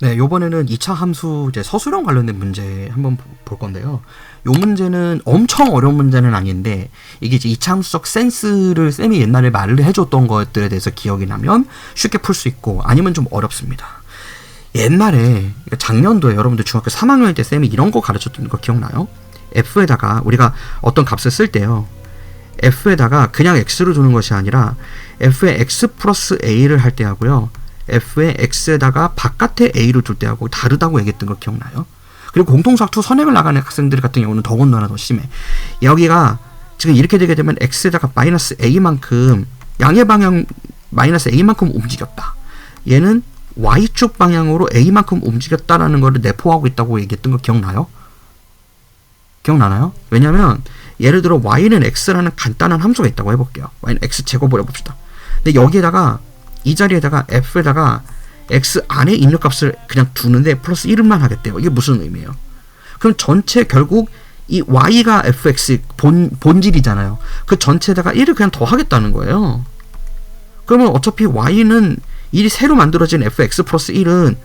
네, 요번에는 2차 함수 이제 서술형 관련된 문제 한번 볼 건데요. 요 문제는 엄청 어려운 문제는 아닌데 이게 이제 2차 함수적 센스를 쌤이 옛날에 말을 해줬던 것들에 대해서 기억이 나면 쉽게 풀 수 있고 아니면 좀 어렵습니다. 옛날에 작년도에 여러분들 중학교 3학년 때 쌤이 이런 거 가르쳤던 거 기억나요? f에다가 우리가 어떤 값을 쓸 때요. F에다가 그냥 x를 두는 것이 아니라 f의 x 플러스 a를 할 때 하고요. f의 x에다가 바깥에 a를 둘 때 하고 다르다고 얘기했던 거 기억나요? 그리고 공통수학2 선행을 나가는 학생들 같은 경우는 더군다나 더 심해. 여기가 지금 이렇게 되게 되면 x에다가 마이너스 a만큼 양의 방향 마이너스 a만큼 움직였다. 얘는 y축 방향으로 a만큼 움직였다라는 것을 내포하고 있다고 얘기했던 거 기억나요? 기억나나요? 왜냐면 예를 들어 y는 x라는 간단한 함수가 있다고 해볼게요. y는 x 제곱을 해봅시다. 근데 여기에다가 이 자리에다가 f에다가 x 안에 입력값을 그냥 두는데 플러스 1만 하겠대요. 이게 무슨 의미예요? 그럼 전체 결국 이 y가 fx 본, 본질이잖아요. 그 전체에다가 1을 그냥 더 하겠다는 거예요. 그러면 어차피 y는 1이 새로 만들어진 fx 플러스 1은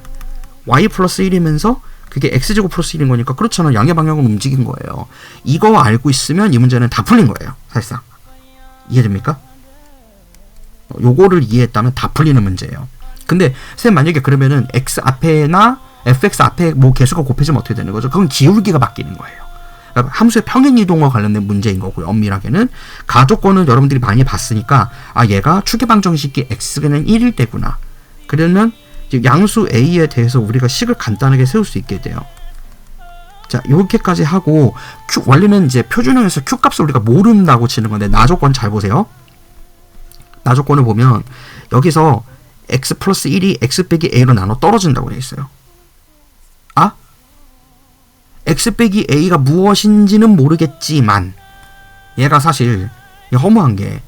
y 플러스 1이면서 그게 x제곱 플러스 1인 거니까 그렇잖아. 양의 방향으로 움직인 거예요. 이거 알고 있으면 이 문제는 다 풀린 거예요. 사실상. 이해됩니까? 요거를 이해했다면 다 풀리는 문제예요. 근데 쌤 만약에 그러면은 x 앞에나 fx 앞에 뭐 개수가 곱해지면 어떻게 되는 거죠? 그건 기울기가 바뀌는 거예요. 그러니까 함수의 평행 이동과 관련된 문제인 거고요. 엄밀하게는 가족권은 여러분들이 많이 봤으니까 아 얘가 추계방 정식이 x는 1일 때구나. 그러면 양수 a에 대해서 우리가 식을 간단하게 세울 수 있게 돼요. 자, 이렇게까지 하고 q 원래는 이제 표준형에서 q 값을 우리가 모른다고 치는 건데 나 조건 잘 보세요. 나 조건을 보면 여기서 x 플러스 1이 x 빼기 a로 나눠 떨어진다고 되어 있어요. 아? x 빼기 a가 무엇인지는 모르겠지만 얘가 사실 허무한 게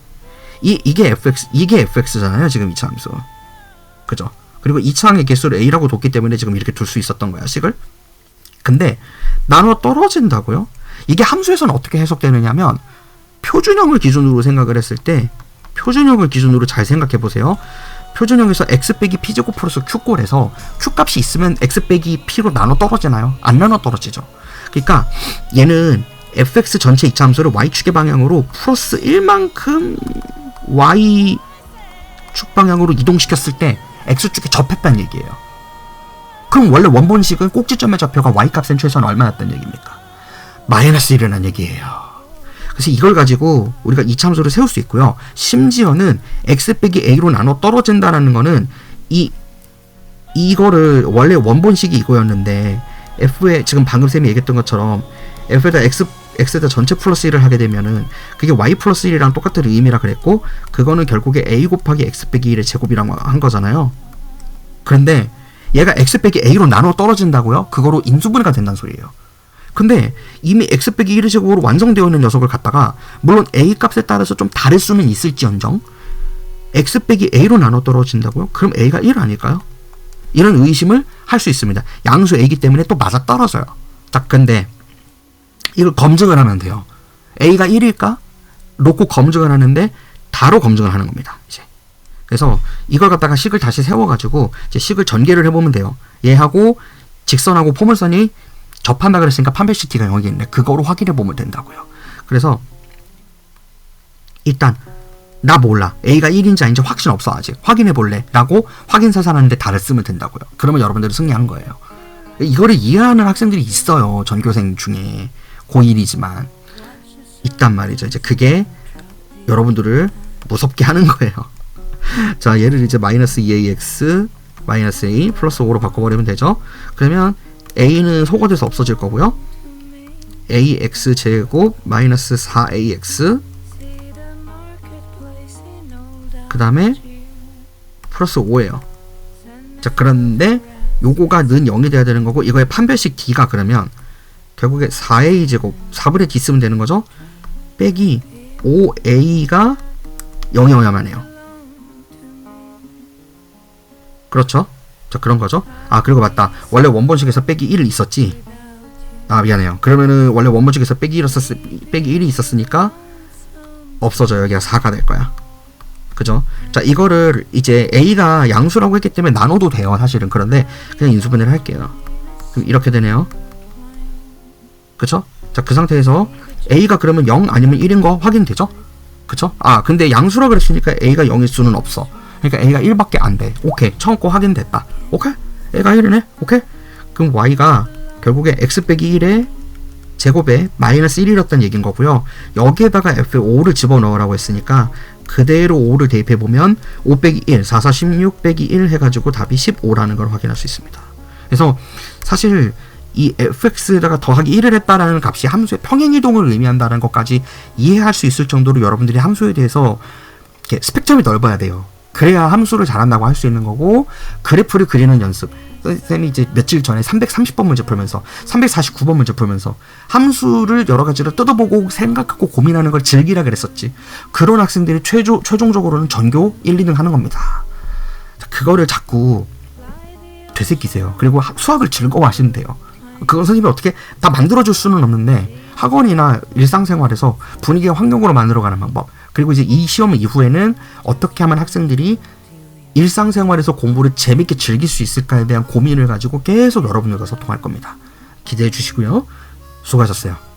이, 이게 fx 이게 fx잖아요. 지금 이차 함수. 그죠? 그리고 이차항의 개수를 a라고 뒀기 때문에 지금 이렇게 둘 수 있었던 거야, 식을. 근데 나눠 떨어진다고요? 이게 함수에서는 어떻게 해석되느냐면 표준형을 기준으로 생각을 했을 때 표준형을 기준으로 잘 생각해 보세요. 표준형에서 x 빼기 p 제곱 플러스 q 꼴에서 q 값이 있으면 x 빼기 p로 나눠 떨어지나요? 안 나눠 떨어지죠. 그러니까 얘는 fx 전체 이차 함수를 y축의 방향으로 플러스 1만큼 y축 방향으로 이동시켰을 때 x축에 접했다는 얘기예요. 그럼 원래 원본식은 꼭지점의 좌표가 y값엔 최소한 얼마였다는 얘기입니까? 마이너스 1이라는 얘기예요. 그래서 이걸 가지고 우리가 이참수를 세울 수 있고요. 심지어는 x 빼기 a로 나눠 떨어진다라는 거는 이 이거를 원래 원본식이 이거였는데 f에 지금 방금 쌤이 얘기했던 것처럼 f에다 x x에다 전체 플러스 1을 하게 되면은 그게 y 플러스 1이랑 똑같은 의미라 그랬고 그거는 결국에 a 곱하기 x 빼기 1의 제곱이라고 한 거잖아요. 그런데 얘가 x 빼기 a로 나눠 떨어진다고요? 그거로 인수분해가 된다는 소리예요. 근데 이미 x 빼기 1의 제곱으로 완성되어 있는 녀석을 갖다가 물론 a 값에 따라서 좀 다를 수는 있을지언정 x 빼기 a로 나눠 떨어진다고요? 그럼 a가 1 아닐까요? 이런 의심을 할 수 있습니다. 양수 a이기 때문에 또 맞아 떨어져요. 자, 근데 이걸 검증을 하면 돼요. a가 1일까? 놓고 검증을 하는데 다로 검증을 하는 겁니다. 이제. 그래서 이걸 갖다가 식을 다시 세워가지고 이제 식을 전개를 해보면 돼요. 얘하고 직선하고 포물선이 접한다 그랬으니까 판별시티가 여기 있네. 그거로 확인해 보면 된다고요. 그래서 일단 나 몰라. A가 1인지 아닌지 확신 없어 아직. 확인해 볼래. 라고 확인사살하는데 달을 쓰면 된다고요. 그러면 여러분들은 승리하는 거예요. 이거를 이해하는 학생들이 있어요. 전교생 중에. 고1이지만. 있단 말이죠. 이제 그게 여러분들을 무섭게 하는 거예요. 자, 얘를 이제 마이너스 2ax 마이너스 a 플러스 5로 바꿔버리면 되죠. 그러면 a는 소거돼서 없어질 거고요. ax 제곱 마이너스 4ax 그 다음에 플러스 5예요. 자 그런데 요거가 는 0이 돼야 되는 거고 이거의 판별식 d가 그러면 결국에 4a 제곱 4분의 d 쓰면 되는 거죠. 빼기 5a가 0이어야만 해요. 그렇죠? 자 그런 거죠. 아 그리고 맞다. 원래 원본식에서 빼기 1이 있었지. 아 미안해요. 그러면은 원래 원본식에서 빼기 1 있었, 빼기 1이 있었으니까 없어져 여기가 4가 될 거야. 그죠? 자 이거를 이제 a가 양수라고 했기 때문에 나눠도 돼요 사실은 그런데 그냥 인수분해를 할게요. 그럼 이렇게 되네요. 그쵸? 자 그 상태에서 a가 그러면 0 아니면 1인 거 확인되죠? 그쵸? 아 근데 양수라 그랬으니까 a가 0일 수는 없어. 그러니까 a가 1밖에 안 돼. 오케이 처음 거 확인됐다. 오케이? a가 1이네. 오케이? 그럼 y가 결국에 x 빼기 1에 제곱에 마이너스 1이었던 얘기인 거고요. 여기에다가 f 5를 집어넣으라고 했으니까 그대로 5를 대입해 보면 5 빼기 1, 4, 4, 16 빼기 1 해가지고 답이 15라는 걸 확인할 수 있습니다. 그래서 사실 이 fx에다가 더하기 1을 했다라는 값이 함수의 평행 이동을 의미한다는 것까지 이해할 수 있을 정도로 여러분들이 함수에 대해서 스펙트럼이 넓어야 돼요. 그래야 함수를 잘한다고 할 수 있는 거고 그래프를 그리는 연습. 쌤이 이제 며칠 전에 330번 문제 풀면서 349번 문제 풀면서 함수를 여러 가지로 뜯어보고 생각하고 고민하는 걸 즐기라 그랬었지. 그런 학생들이 최조, 최종적으로는 전교 1, 2등 하는 겁니다. 그거를 자꾸 되새기세요. 그리고 하- 수학을 즐거워하시면 돼요. 그건 선생님이 어떻게 다 만들어줄 수는 없는데 학원이나 일상생활에서 분위기의 환경으로 만들어가는 방법 그리고 이제 이 시험 이후에는 어떻게 하면 학생들이 일상생활에서 공부를 재밌게 즐길 수 있을까에 대한 고민을 가지고 계속 여러분들과 소통할 겁니다. 기대해 주시고요. 수고하셨어요.